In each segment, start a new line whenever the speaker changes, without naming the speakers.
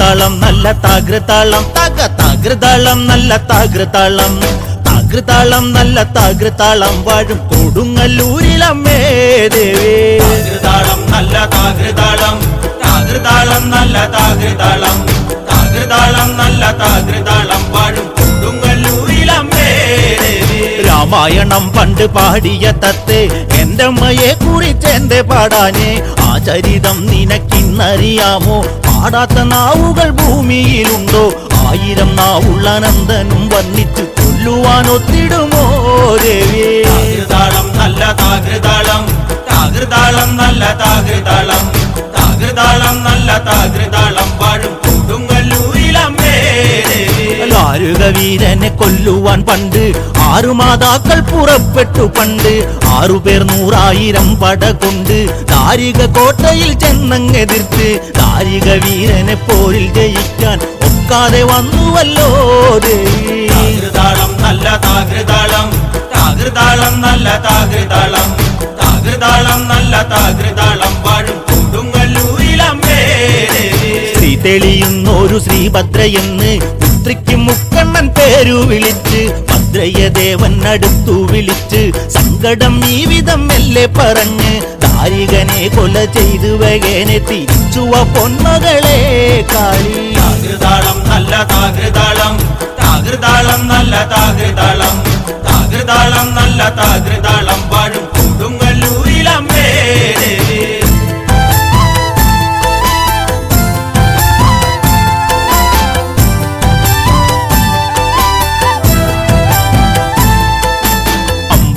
താകൃതാളം നല്ല താഗ്രതാളം തക താകൃതാളം നല്ല താഗ്രതാളം താഗ്രതാളം നല്ല താഗ്രതാളം വാഴും കൊടുങ്ങല്ലൂരിലമ്മേ ദേവേ
താകൃതാളം നല്ല താകൃതാളം. താകൃതാളം നല്ല താകൃതാളം. താകൃതാളം നല്ല താകൃതാളം. വാഴും കൊടുങ്ങല്ലൂരിലമ്മേ
രാമായണം പണ്ട് പാടിയ തത്തെ എന്റെ അമ്മയെ കുറിച്ച് എന്റെ പാടാനേ? ആ ചരിതം നിനക്കിന്നറിയാമോ? പാടാത്ത നാവുകൾ ഭൂമിയിലുണ്ടോ? ആയിരം നാവുള്ള നന്ദനും വന്നിച്ചു കൊല്ലുവാൻ ഒത്തിടുമോ ദേവിയേ
താകൃതാളം നല്ല താകൃതാളം. താകൃതാളം നല്ല താകൃതാളം.
വീരനെ കൊല്ലുവാൻ പണ്ട് ആറു മാതാക്കൾ പുറപ്പെട്ടു പണ്ട്. ആറുപേർ നൂറായിരം പട കൊണ്ട് താരിക കോട്ടയിൽ ചെന്നങ്ങെതിർത്ത് താരിക വീരനെ പോരിൽ ജയിക്കാൻ ഒക്കാതെ വന്നുവല്ലോ
താകൃതാളം നല്ല താകൃതാളം. താകൃതാളം നല്ല താകൃതാളം. താകൃതാളം നല്ല താകൃതാളം. പാടും കൊടുങ്ങല്ലൂരിലമ്മേ ദേവി
ശ്രീ തെളിയുന്നൊരു ശ്രീഭദ്രയെന്ന് പുത്രിക്ക് മുക്കണ്ണൻ പേരു വിളിച്ച് ദേവൻ അടുത്തു വിളിച്ച് സങ്കടം ഈ വിധം മെല്ലെ പറഞ്ഞ് ദാരികനെ കൊല ചെയ്തു വകേനെ തിരിച്ചുവ പൊന്മകളെ കാളി.
താകൃതാളം നല്ല താകൃതാളം താകൃതാളം നല്ല താകൃതാളം താകൃതാളം നല്ല താകൃതാളം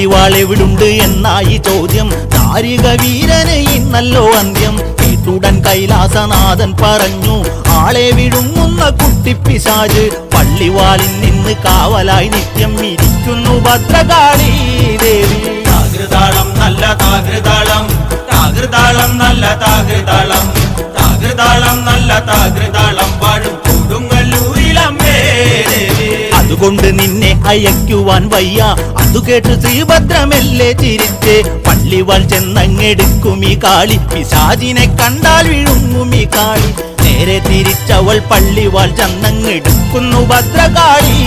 പള്ളിവാൾ എവിടുണ്ട് എന്നായി ചോദ്യം. താരിക വീരന് ഇന്നല്ലോ അന്ത്യം. കേട്ടുടൻ കൈലാസനാഥൻ പറഞ്ഞു ആളെ വിഴുങ്ങുന്ന കുട്ടിപ്പിശാജ് പള്ളിവാളിൽ നിന്ന് കാവലായി നിത്യം ഇരിക്കുന്നു ഭദ്രകാളി ദേവി.
താകൃതാളം നല്ല താകൃതാളം. താകൃതാളം നല്ല താകൃതാളം. താകൃതാളം നല്ല താകൃതാളം. പാടും കൊടുങ്ങല്ലൂരിലമ്മേ
അതുകൊണ്ട് നിന്നെ അയക്കുവാൻ വയ്യ. അതു കേട്ട് ശ്രീഭദ്രമെല്ലെ ചിരിച്ച്. പള്ളിവാൾ ചെന്നങ്ങെടുക്കും ഈ കാളി. പിശാചിനെ കണ്ടാൽ വിഴുങ്ങും ഈ കാളി. നേരെ തിരിച്ചവൾ പള്ളിവാൾ ചെന്നങ്ങെടുക്കുന്നു ഭദ്രകാളി.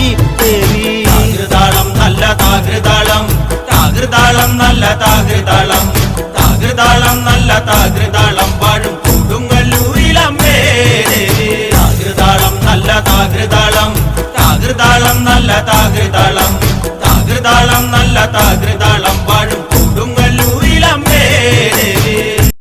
ദേവി. താകൃതാളം നല്ല താകൃതാളം. താകൃതാളം നല്ല താകൃതാളം